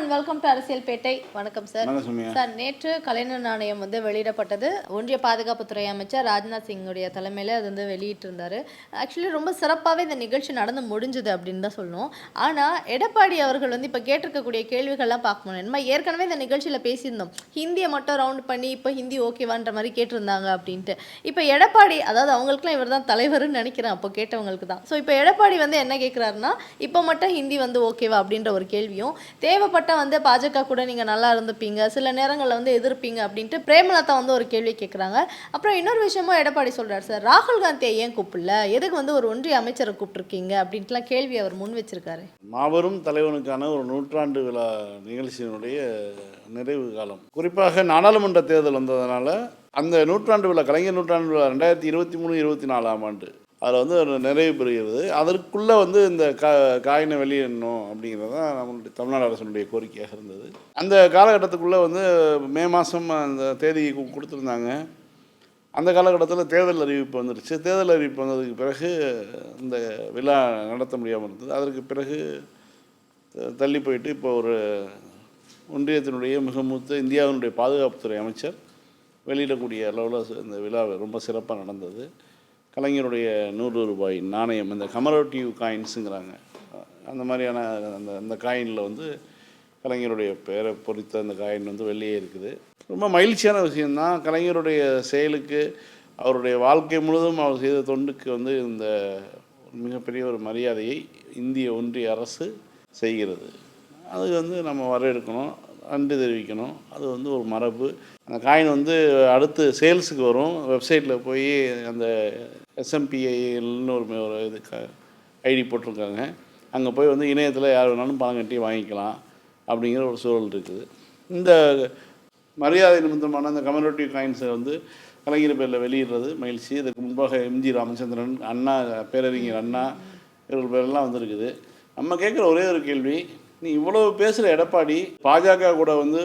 And welcome to அரசியல் பேட்டை வணக்கம் sir sir நேற்று கலைஞர் நாணயம் வந்து வெளியிடப்பட்டது. ஒன்றிய பாதுகாப்புத்துறை அமைச்சர் ராஜ்நாத் சிங்குடைய தலைமையில் அது வந்து வெளியிட்டிருந்தாரு. ஆக்சுவலி ரொம்ப சிறப்பாகவே இந்த நிகழ்ச்சி நடந்து முடிஞ்சுது அப்படின்னு தான் சொல்லணும். ஆனால் எடப்பாடி அவர்கள் வந்து இப்போ கேட்டிருக்கக்கூடிய கேள்விகள்லாம் பார்க்கணும். நம்ம ஏற்கனவே இந்த நிகழ்ச்சியில் பேசியிருந்தோம். ஹிந்தியை மட்டும் ரவுண்ட் பண்ணி இப்போ ஹிந்தி ஓகேவான்ற மாதிரி கேட்டிருந்தாங்க அப்படின்ட்டு. இப்போ எடப்பாடி அதாவது அவங்களுக்குலாம் இவர் தான் தலைவர்னு நினைக்கிறேன் அப்போ கேட்டவங்களுக்கு தான். ஸோ இப்போ எடப்பாடி வந்து என்ன கேட்குறாருன்னா இப்போ மட்டும் ஹிந்தி வந்து ஓகேவா அப்படின்ற ஒரு கேள்வியும் தேவைப்பட்ட வந்து பாஜக கூட நீங்கள் நல்லா இருந்துப்பீங்க. சில நேரங்களில் வந்து எதிர்ப்பீங்க அப்படின்ட்டு பிரேமலதா வந்து ஒரு கேள்வி கேட்குறாங்க அப்புறம் இன்னொரு விஷயமும் எடப்பாடி சொல்றாரு சார். ராகுல் காந்தியை ஏன் கூப்பிடல? எதுக்கு வந்து ஒரு ஒன்றிய அமைச்சரை கூப்பிட்டுருக்கீங்க? அப்படின்ட்டுலாம் கேள்வி அவர் முன் வச்சிருக்காரு. மாபெரும் தலைவனுக்கான ஒரு நூற்றாண்டு விழா நிகழ்ச்சியினுடைய நிறைவு காலம். குறிப்பாக நாடாளுமன்ற தேர்தல் வந்ததுனால அந்த நூற்றாண்டு விழா கலைஞர் நூற்றாண்டு விழா ரெண்டாயிரத்தி இருபத்தி மூணு இருபத்தி நாலாம் ஆண்டு. அதில் வந்து நிறைவு பெறுகிறது. அதற்குள்ளே வந்து இந்த கா காயினை வெளியிடணும் அப்படிங்கிறது தான் நம்மளுடைய தமிழ்நாடு அரசனுடைய கோரிக்கையாக இருந்தது. அந்த காலகட்டத்துக்குள்ளே வந்து மே மாதம் அந்த தேதி கொடுத்துருந்தாங்க. அந்த காலகட்டத்தில் தேர்தல் அறிவிப்பு வந்துருச்சு. தேர்தல் அறிவிப்பு வந்ததுக்கு பிறகு இந்த விழா நடத்த முடியாமல் இருந்தது. அதற்கு பிறகு தள்ளி போயிட்டு இப்போ ஒரு ஒன்றியத்தினுடைய மிக மூத்த இந்தியாவினுடைய பாதுகாப்புத்துறை அமைச்சர் வெளியிடக்கூடிய அளவில் இந்த விழா ரொம்ப சிறப்பாக நடந்தது. கலைஞருடைய நூறு ரூபாய் நாணயம் இந்த கமரோட்டிவ் காயின்ஸுங்கிறாங்க. அந்த மாதிரியான அந்த அந்த காயினில் வந்து கலைஞருடைய பெயரை பொறித்த அந்த காயின் வந்து வெளியே இருக்குது. ரொம்ப மகிழ்ச்சியான விஷயந்தான் கலைஞருடைய செயலுக்கு அவருடைய வாழ்க்கை முழுவதும் அவர் செய்த தொண்டுக்கு வந்து இந்த மிகப்பெரிய ஒரு மரியாதையை இந்திய ஒன்றிய அரசு செய்கிறது. அது வந்து நம்ம வரவேற்கணும். நன்றி தெரிவிக்கணும். அது வந்து ஒரு மரபு. அந்த காயின் வந்து அடுத்து சேல்ஸுக்கு வரும். வெப்சைட்டில் போய் அந்த எஸ்எம்பிஐன்னு ஒரு ஒரு இது க ஐடி போட்டிருக்காங்க. அங்கே போய் வந்து இணையத்தில் யார் வேணாலும் பணம் கட்டி வாங்கிக்கலாம் அப்படிங்கிற ஒரு சூழல் இருக்குது. இந்த மரியாதை நிமித்தமான அந்த கம்யூனிட்டிவ் காயின்ஸை வந்து கலைஞர் பேரில் வெளியிடுறது மகிழ்ச்சி. இதுக்கு முன்பாக எம்ஜி ராமச்சந்திரன் அண்ணா பேரறிஞர் அண்ணா இவர்கள் பேரெல்லாம் வந்திருக்குது. நம்ம கேட்குற ஒரே ஒரு கேள்வி நீ இவ்வளவு பேசுகிற எடப்பாடி பாஜக கூட வந்து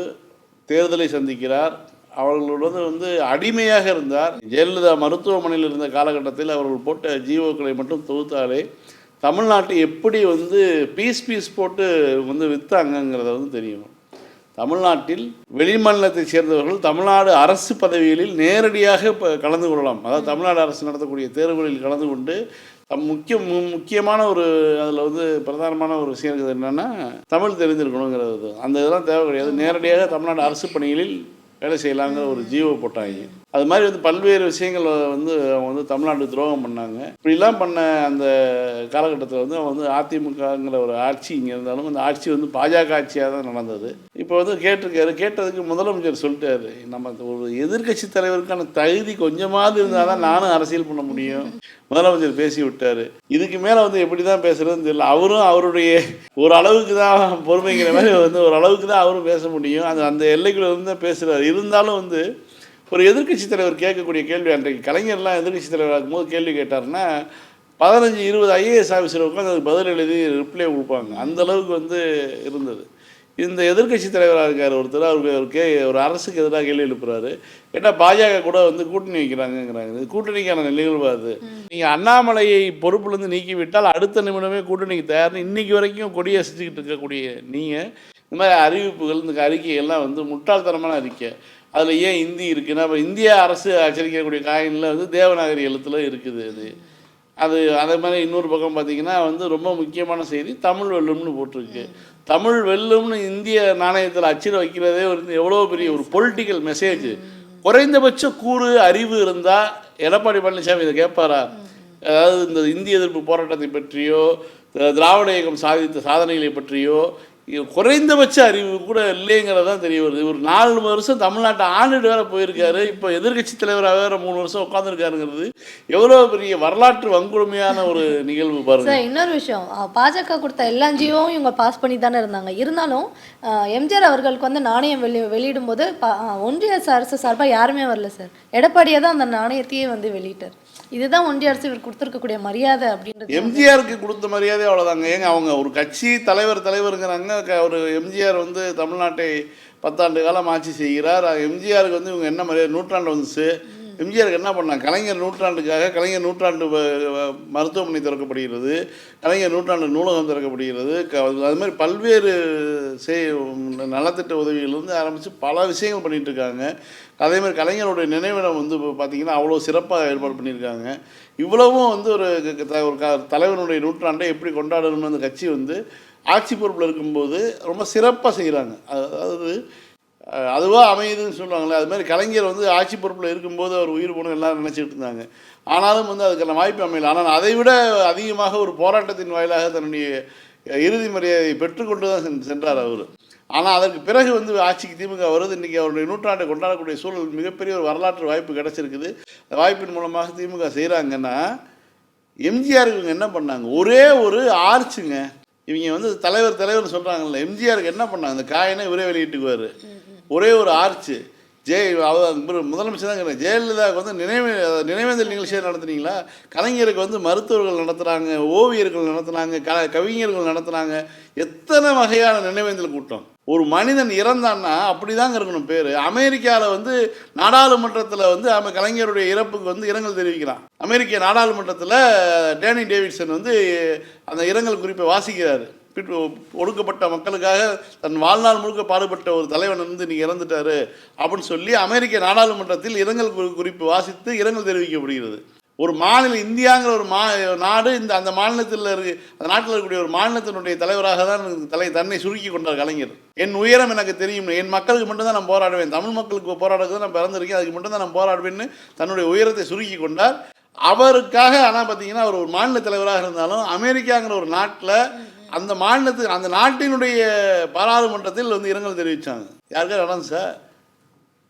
தேர்தலை சந்திக்கிறார். அவர்களோடு வந்து அடிமையாக இருந்தார். ஜெயலலிதா மருத்துவமனையில் இருந்த காலகட்டத்தில் அவர்கள் போட்ட ஜீவோக்களை மட்டும் தொகுத்தாலே தமிழ்நாட்டை எப்படி வந்து பீஸ் பீஸ் போட்டு வந்து விற்றாங்கங்கிறத வந்து தெரியும். தமிழ்நாட்டில் வெளிமாநிலத்தை சேர்ந்தவர்கள் தமிழ்நாடு அரசு பதவிகளில் நேரடியாக இப்போ கலந்து கொள்ளலாம். அதாவது தமிழ்நாடு அரசு நடத்தக்கூடிய தேர்வுகளில் கலந்து கொண்டு முக்கிய மு- முக்கியமான ஒரு அதில் வந்து பிரதானமான ஒரு விஷயம் இருக்குது என்னென்னா தமிழ் தெரிஞ்சிருக்கணுங்கிறது அந்த இதெல்லாம் தேவை கிடையாது. நேரடியாக தமிழ்நாடு அரசு பணிகளில் வேலை செய்யலாங்கிற ஒரு ஜீவோ போட்டாங்க. அது மாதிரி வந்து பல்வேறு விஷயங்கள் வந்து அவங்க வந்து தமிழ்நாடு துரோகம் பண்ணாங்க. இப்படிலாம் பண்ண அந்த காலகட்டத்தில் வந்து அவங்க வந்து அதிமுகங்கிற ஒரு ஆட்சி இங்கே இருந்தாலும் அந்த ஆட்சி வந்து பாஜக ஆட்சியாக தான் நடந்தது. இப்போ வந்து கேட்டிருக்காரு கேட்டதுக்கு முதலமைச்சர் சொல்லிட்டாரு நம்ம ஒரு எதிர்க்கட்சி தலைவருக்கான தகுதி கொஞ்சமாவது இருந்தால் தான் நானும் அரசியல் பண்ண முடியும். முதலமைச்சர் பேசி விட்டாரு இதுக்கு மேலே வந்து எப்படி தான் பேசுறதுன்னு தெரியல. அவரும் அவருடைய ஒரு அளவுக்கு தான் பொறுமைங்கிற மாதிரி வந்து ஒரு அளவுக்கு தான் அவரும் பேச முடியும். அந்த அந்த எல்லைக்குள்ள இருந்து தான் பேசுகிறார் இருந்தாலும் வந்து ஒரு எதிர்க்கட்சி தலைவர் கேட்கக்கூடிய கேள்வி அன்றைக்கு கலைஞர்லாம் எதிர்கட்சி தலைவர் ஆகும்போது கேள்வி கேட்டாருன்னா பதினஞ்சு இருபது ஐஏஎஸ் ஆஃபீஸர் உட்காந்து அதுக்கு பதில் எழுதி ரிப்ளை கொடுப்பாங்க. அந்த அளவுக்கு வந்து இருந்தது. இந்த எதிர்க்கட்சி தலைவராக இருக்கார் ஒருத்தர் அவருக்கு ஒரு கே ஒரு அரசுக்கு எதிராக கேள்வி எழுப்புறாரு. கேட்டால் பாஜக கூட வந்து கூட்டணி வைக்கிறாங்கங்கிறாங்க. இது கூட்டணிக்கான நிகழ்வு அது. நீங்கள் அண்ணாமலையை பொறுப்புலேருந்து நீக்கி விட்டால் அடுத்த நிமிடமே கூட்டணிக்கு தயார்னு இன்னைக்கு வரைக்கும் கொடியை செஞ்சுக்கிட்டு இருக்கக்கூடிய நீங்கள் இந்த மாதிரி அறிவிப்புகள் இந்த அறிக்கைகள்லாம் வந்து முட்டாள்தனமான அறிக்கை. அதில் ஏன் இந்தி இருக்குன்னா அப்போ இந்திய அரசு அச்சரிக்கக்கூடிய காயினில் வந்து தேவநாகரி எழுத்துல இருக்குது அது. அது அதே மாதிரி இன்னொரு பக்கம் பார்த்தீங்கன்னா வந்து ரொம்ப முக்கியமான செய்தி தமிழ் வெல்லும்னு போட்டிருக்கு. தமிழ் வெல்லும்னு இந்திய நாணயத்தில் அச்சிட வைக்கிறதே ஒரு எவ்வளோ பெரிய ஒரு பொலிட்டிக்கல் மெசேஜ் குறைந்தபட்ச கூறு அறிவு இருந்தால் எடப்பாடி பழனிசாமி இதை கேட்பாரா? அதாவது இந்த இந்திய எதிர்ப்பு போராட்டத்தை பற்றியோ திராவிட இயக்கம் சாதித்த சாதனைகளை பற்றியோ குறைந்தபட்ச அறிவு கூட இல்லைங்கிறதான் தெரிய வருது. ஒரு நாலு வருஷம் தமிழ்நாட்டை ஆண்டுட்டு வேற போயிருக்காரு. இப்போ எதிர்க்கட்சி தலைவராக வேற மூணு வருஷம் உட்காந்துருக்காருங்கிறது எவ்வளோ பெரிய வரலாற்று வன்கொடுமையான ஒரு நிகழ்வு பாருங்க. சார் இன்னொரு விஷயம். பாஜக கொடுத்த எல்லா ஜியோவும் இவங்க பாஸ் பண்ணி தானே இருந்தாங்க. இருந்தாலும் எம்ஜிஆர் அவர்களுக்கு வந்து நாணயம் வெளி வெளியிடும் போது ஒன்றிய அரசு சார்பாக யாருமே வரல சார். எடப்பாடியாக தான் அந்த நாணயத்தையே வந்து வெளியிட்டார். இதுதான் ஒன்றிய அரசு இவர் கொடுத்துருக்கக்கூடிய மரியாதை அப்படின்றது. எம்ஜிஆருக்கு கொடுத்த மரியாதை அவ்வளோதாங்க ஏங்க அவங்க ஒரு கட்சி தலைவர் தலைவருங்கிறாங்க. க- ஒரு எம்ஜிஆர் வந்து தமிழ்நாட்டை பத்தாண்டு காலம் ஆட்சி செய்கிறார். எம்ஜிஆருக்கு வந்து இவங்க என்ன மரியாதை? நூற்றாண்டு வந்துச்சு. எம்ஜிஆருக்கு என்ன பண்ணாங்க? கலைஞர் நூற்றாண்டுக்காக கலைஞர் நூற்றாண்டு மருத்துவமனை திறக்கப்படுகிறது. கலைஞர் நூற்றாண்டு நூலகம் திறக்கப்படுகிறது. க- அது மாதிரி பல்வேறு செய் நலத்திட்ட உதவிகளிலிருந்து ஆரம்பித்து பல விஷயங்கள் பண்ணிகிட்டு இருக்காங்க. அதே மாதிரி கலைஞருடைய நினைவிடம் வந்து இப்போ பார்த்தீங்கன்னா அவ்வளோ சிறப்பாக ஏற்பாடு பண்ணியிருக்காங்க. இவ்வளவும் வந்து ஒரு க- ஒரு க- தலைவனுடைய நூற்றாண்டை எப்படி கொண்டாடணும்னு அந்த கட்சி வந்து ஆட்சி பொறுப்பில் இருக்கும்போது ரொம்ப சிறப்பாக செய்கிறாங்க அதாவது அதுவாக அமையுதுன்னு சொல்லுவாங்களே அது மாதிரி கலைஞர் வந்து ஆட்சி பொறுப்பில் இருக்கும்போது அவர் உயிர் போகணும் எல்லாரும் நினச்சிக்கிட்டு இருந்தாங்க. ஆனாலும் வந்து அதுக்கான வாய்ப்பு அமையல. ஆனால் அதை விட அதிகமாக ஒரு போராட்டத்தின் வாயிலாக தன்னுடைய இறுதி மரியாதையை பெற்றுக்கொண்டு தான் சென்- சென்றார் அவர். ஆனால் அதற்கு பிறகு வந்து ஆட்சிக்கு திமுக வருது. இன்றைக்கி அவருடைய நூற்றாண்டை கொண்டாடக்கூடிய சூழல் மிகப்பெரிய ஒரு வரலாற்று வாய்ப்பு கிடச்சிருக்குது. அந்த வாய்ப்பின் மூலமாக திமுக செய்கிறாங்கன்னா எம்ஜிஆருக்கு இவங்க என்ன பண்ணாங்க? ஒரே ஒரு ஆர்ச்சுங்க. இவங்க வந்து தலைவர் தலைவர்னு சொல்கிறாங்கல்ல எம்ஜிஆருக்கு என்ன பண்ணாங்க? அந்த காயினை இவரே வெளியிட்டுக்குவார். ஒரே ஒரு ஆர்ச்சு. ஜெய அவர் முதலமைச்சர் தான் இருக்கிறார். ஜெயலலிதாவுக்கு வந்து நினைவு நினைவேந்தல் நிகழ்ச்சியை நடத்துனீங்களா? கலைஞருக்கு வந்து மருத்துவர்கள் நடத்துகிறாங்க ஓவியர்கள் நடத்துனாங்க க கவிஞர்கள் நடத்துனாங்க. எத்தனை வகையான நினைவேந்தல் கூட்டம்? ஒரு மனிதன் இறந்தான்னா அப்படிதாங்க இருக்கணும் பேர். அமெரிக்காவில் வந்து நாடாளுமன்றத்தில் வந்து அவன் கலைஞருடைய இறப்புக்கு வந்து இரங்கல் தெரிவிக்கிறான். அமெரிக்க நாடாளுமன்றத்தில் டேனி டேவிட்சன் வந்து அந்த இரங்கல் குறிப்பை வாசிக்கிறாரு. ஒடுக்கப்பட்ட மக்களுக்காக தன் வாழ்நாள் முழுக்க பாடுபட்ட ஒரு தலைவன் வந்து நீ இறந்துட்டாரு அப்படின்னு சொல்லி அமெரிக்க நாடாளுமன்றத்தில் இரங்கல் குறிப்பு வாசித்து இரங்கல் தெரிவிக்கப்படுகிறது. ஒரு மாநில இந்தியாங்கிற ஒரு மா நாடு இந்த அந்த மாநிலத்தில் இருக்கு அந்த நாட்டில் இருக்கக்கூடிய ஒரு மாநிலத்தினுடைய தலைவராக தான் தலை தன்னை சுருக்கி கொண்டார் கலைஞர். என் உயரம் எனக்கு தெரியும் என் மக்களுக்கு மட்டும்தான் நான் போராடுவேன் தமிழ் மக்களுக்கு போராடுறது நான் பிறந்திருக்கேன் அதுக்கு மட்டும்தான் நான் போராடுவேன்னு தன்னுடைய உயரத்தை சுருக்கி கொண்டார். அவருக்காக ஆனால் பார்த்தீங்கன்னா அவர் ஒரு மாநில தலைவராக இருந்தாலும் அமெரிக்காங்கிற ஒரு நாட்டில் அந்த மாநிலத்துக்கு அந்த நாட்டினுடைய பாராளுமன்றத்தில் வந்து இரங்கல் தெரிவித்தாங்க யாருக்கா நடந்து சார்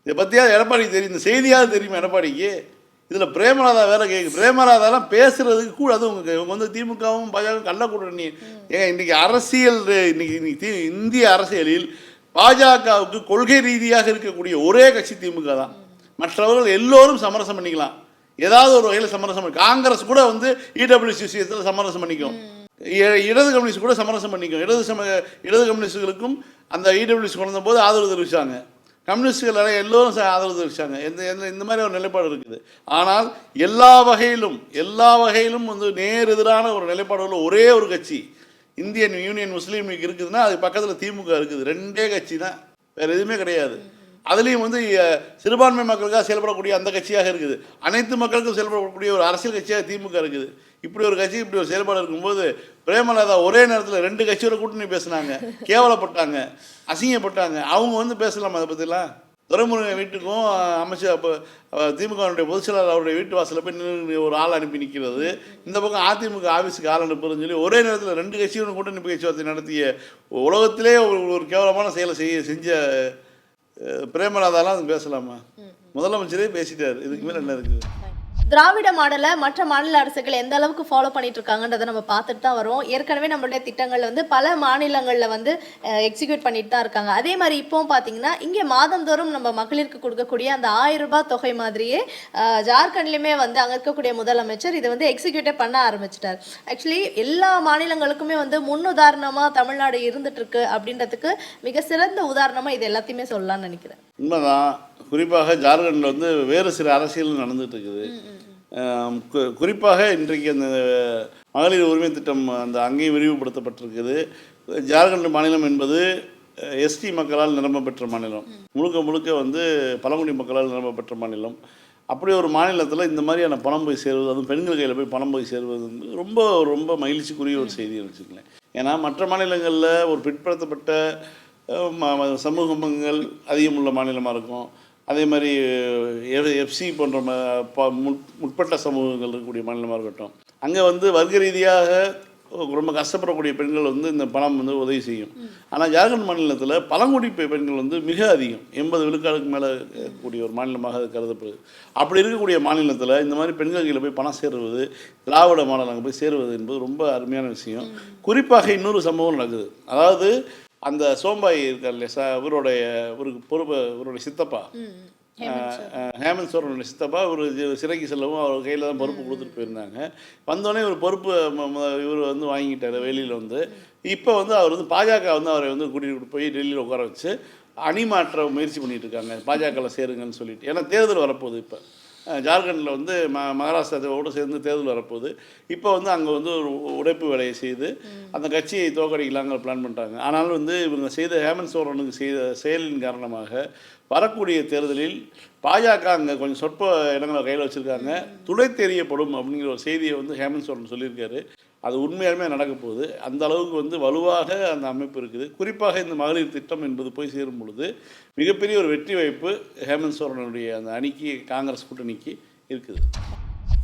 இதை பற்றியாவது எடப்பாடிக்கு தெரியும். இந்த செய்தியாவது தெரியுமா எடப்பாடிக்கு? இதில் பிரேமராதா வேற கேட்கு பிரேமராதாலாம் பேசுறதுக்கு கூட அது உங்க இவங்க வந்து திமுகவும் பாஜகவும் கள்ள கூட்டணி. ஏங்க இன்னைக்கு அரசியல் இன்னைக்கு இன்னைக்கு தி- இந்திய அரசியலில் பாஜகவுக்கு கொள்கை ரீதியாக இருக்கக்கூடிய ஒரே கட்சி திமுக தான். மற்றவர்கள் எல்லோரும் சமரசம் பண்ணிக்கலாம். ஏதாவது ஒரு வகையில் சமரசம் பண்ணி காங்கிரஸ் கூட வந்து இடபிள்யூசி விஷயத்தில் சமரசம் பண்ணிக்கும். இடது கம்யூனிஸ்ட் கூட சமரசம் பண்ணிக்கும் இடது சம இடது கம்யூனிஸ்டுகளுக்கும் அந்த இடபிள்யூசி கொண்ட போது ஆதரவு தெரிவித்தாங்க கம்யூனிஸ்டுகள் எல்லோரும் ஆதரவு தெரிவித்தாங்க எந்த எந்த இந்த மாதிரி ஒரு நிலைப்பாடு இருக்குது. ஆனால் எல்லா வகையிலும் எல்லா வகையிலும் வந்து நேர் எதிரான ஒரு நிலைப்பாடு உள்ள ஒரே ஒரு கட்சி இந்தியன் யூனியன் முஸ்லீம் லீக் இருக்குதுன்னா அது பக்கத்தில் திமுக இருக்குது. ரெண்டே கட்சி தான் வேறு எதுவுமே கிடையாது. அதுலேயும் வந்து சிறுபான்மை மக்களுக்காக செயல்படக்கூடிய அந்த கட்சியாக இருக்குது. அனைத்து மக்களுக்கும் செயல்படக்கூடிய ஒரு அரசியல் கட்சியாக திமுக இருக்குது. இப்படி ஒரு கட்சி இப்படி ஒரு செயல்பாடு இருக்கும்போது பிரேமலதா ஒரே நேரத்தில் ரெண்டு கட்சியோட கூட்டணி பேசுனாங்க. கேவலப்பட்டாங்க. அசிங்கப்பட்டாங்க. அவங்க வந்து பேசலாம் அதை பற்றிலாம் துரைமுருகன் வீட்டுக்கும் அமைச்சர் அப்போ திமுகவுடைய பொதுச் செயலாளர் அவருடைய வீட்டு வாசலில் போய் நின்று ஒரு ஆள் அனுப்பி நிற்கிறது இந்த பக்கம் அதிமுக ஆஃபீஸுக்கு ஆள் அனுப்புறதுன்னு சொல்லி ஒரே நேரத்தில் ரெண்டு கட்சியோட கூட்டணி பேச்சுவார்த்தை நடத்திய உலகத்திலே ஒரு ஒரு கேவலமான செயலை செய்ய செஞ்ச அஹ், பிரேமலதாலாம் அது பேசலாமா முதலமைச்சரே பேசிட்டார். இதுக்கு மேலே என்ன இருக்குது? திராவிட மாடலை மற்ற மாநில அரசுகள் எந்த அளவுக்கு ஃபாலோ பண்ணிட்டு இருக்காங்கன்றதை நம்ம பார்த்துட்டு தான் வரோம். ஏற்கனவே நம்மளுடைய திட்டங்கள் வந்து பல மாநிலங்களில் வந்து எக்ஸிக்யூட் பண்ணிட்டு தான் இருக்காங்க. அதே மாதிரி இப்போவும் பார்த்தீங்கன்னா இங்கே மாதந்தோறும் நம்ம மகளிருக்கு கொடுக்கக்கூடிய அந்த ஆயிரம் ரூபாய் தொகை மாதிரியே அஹ், ஜார்க்கண்ட்லையுமே வந்து அங்கே இருக்கக்கூடிய முதலமைச்சர் இதை வந்து எக்ஸிக்யூட்டே பண்ண ஆரம்பிச்சிட்டார். ஆக்சுவலி எல்லா மாநிலங்களுக்குமே வந்து முன்னுதாரணமாக தமிழ்நாடு இருந்துட்டு இருக்கு அப்படின்றதுக்கு மிக சிறந்த உதாரணமாக இது எல்லாத்தையுமே சொல்லலாம்னு நினைக்கிறேன். உண்மைதான். குறிப்பாக ஜார்க்கண்டில் வந்து வேறு சில அரசியல் நடந்துகிட்ருக்குது. இருக்குது குறிப்பாக இன்றைக்கு அந்த மகளிர் உரிமை திட்டம் அந்த அங்கேயும் விரிவுபடுத்தப்பட்டிருக்குது. ஜார்க்கண்ட் மாநிலம் என்பது எஸ்டி மக்களால் நிரம்ப பெற்ற மாநிலம். முழுக்க முழுக்க வந்து பழங்குடி மக்களால் நிரம்ப பெற்ற மாநிலம். அப்படி ஒரு மாநிலத்தில் இந்த மாதிரியான பணம் போய் சேருவது அதுவும் பெண்கள் கையில் போய் பணம் போய் சேருவது வந்து ரொம்ப ரொம்ப மகிழ்ச்சிக்குரிய ஒரு செய்தின்னு வச்சுக்கலேன் ஏன்னா மற்ற மாநிலங்களில் ஒரு பிற்படுத்தப்பட்ட ம- சமூகங்கள் அதிகமுள்ள மாநிலமாக இருக்கும். அதே மாதிரி எஃப்சி போன்ற ம முற்பட்ட சமூகங்கள் இருக்கக்கூடிய மாநிலமாக இருக்கட்டும். அங்கே வந்து வர்க்க ரீதியாக ரொம்ப கஷ்டப்படக்கூடிய பெண்கள் வந்து இந்த பணம் வந்து உதவி செய்யும். ஆனால் ஜார்க்கண்ட் மாநிலத்தில் பழங்குடி பெண்கள் வந்து மிக அதிகம். எண்பது விழுக்காடுக்கு மேலே கூடிய ஒரு மாநிலமாக அது கருதப்படுது. அப்படி இருக்கக்கூடிய மாநிலத்தில் இந்த மாதிரி பெண்கள் கையில் போய் பணம் சேருவது திராவிட மாடல் அங்கே போய் சேருவது என்பது ரொம்ப அருமையான விஷயம். குறிப்பாக இன்னொரு சம்பவம் நடக்குது. அதாவது அந்த சோம்பாய் இருக்கார் இல்லையா இவருடைய ஒரு பொறுப்பு இவருடைய சித்தப்பா. ஹேமந்த் சோரனுடைய சித்தப்பா ஒரு சிறைக்கு செல்லவும் அவர் கையில் தான் பொறுப்பு கொடுத்துட்டு போயிருந்தாங்க. வந்தோடனே ஒரு பொறுப்பு இவர் வந்து வாங்கிட்டார் வெளியில் வந்து. இப்போ வந்து அவர் வந்து பாஜக வந்து அவரை வந்து கூட்டிகிட்டு போய் டெல்லியில் உட்கார வச்சு அணி மாற்ற முயற்சி பண்ணிட்டு இருக்காங்க. பாஜகவில் சேருங்கன்னு சொல்லிட்டு. ஏன்னா தேர்தல் வரப்போகுது இப்போ. ஜார்க்கண்டில் வந்து ம மகாராஷ்டிராவோடு சேர்ந்து தேர்தல் வரப்போகுது. இப்போ வந்து அங்கே வந்து ஒரு உடைப்பு வேலையை செய்து அந்த கட்சியை தோக்கடிக்கலாங்கிற பிளான் பண்ணுறாங்க ஆனாலும் வந்து இவங்க செய்த ஹேமந்த் சோரனுக்கு செய்த செயலின் காரணமாக வரக்கூடிய தேர்தலில் பாஜக அங்கே கொஞ்சம் சொற்ப இடங்களை கையில் வச்சுருக்காங்க. துளை தெரியப்படும் அப்படிங்கிற ஒரு செய்தியை வந்து ஹேமந்த் சோரன் சொல்லியிருக்காரு. அது உண்மையாலுமே நடக்க போகுது. அந்த அளவுக்கு வந்து வலுவாக அந்த அமைப்பு இருக்குது. குறிப்பாக இந்த மகளிர் திட்டம் என்பது போய் சேரும் பொழுது மிகப்பெரிய ஒரு வெற்றி வாய்ப்பு ஹேமந்த் சோரனுடைய அந்த அணிக்கு காங்கிரஸ் கூட்டணிக்கு இருக்குது.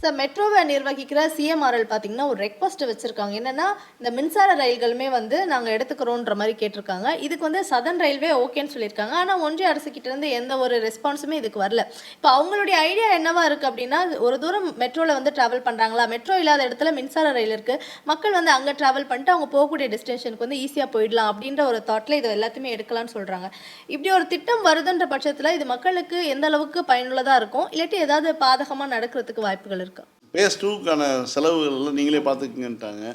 சார் மெட்ரோவை நிர்வகிக்கிற சிஎம்ஆர்எல் பார்த்தீங்கன்னா ஒரு ரெக்வஸ்ட் வச்சுருக்காங்க. என்னன்னா இந்த மின்சார ரயில்களுமே வந்து நாங்கள் எடுத்துக்கிறோன்ற மாதிரி கேட்டிருக்காங்க. இதுக்கு வந்து சதன் ரயில்வே ஓகேன்னு சொல்லியிருக்காங்க. ஆனால் ஒன்றிய அரசுக்கிட்டேருந்து எந்த ஒரு ரெஸ்பான்ஸுமே இதுக்கு வரல. இப்போ அவங்களுடைய ஐடியா என்னவா இருக்குது அப்படின்னா ஒரு தூரம் மெட்ரோவில் வந்து ட்ராவல் பண்ணுறாங்களா மெட்ரோ இல்லாத இடத்துல மின்சார ரயில் இருக்குது மக்கள் வந்து அங்கே ட்ராவல் பண்ணிட்டு அவங்க போகக்கூடிய டெஸ்டினேஷனுக்கு வந்து ஈஸியாக போயிடலாம் அப்படின்ற ஒரு தாட்டில் இது எல்லாத்தையுமே எடுக்கலாம்னு சொல்கிறாங்க இப்படி ஒரு திட்டம் வருதுன்ற பட்சத்தில் இது மக்களுக்கு எந்த அளவுக்கு பயனுள்ளதாக இருக்கும்? இல்லாட்டி ஏதாவது பாதகமாக நடக்கிறதுக்கு வாய்ப்புகள் இருக்கா பேஸ் டூக்கான செலவுகள் நீங்களே பார்த்துக்குங்கன்ட்டாங்க.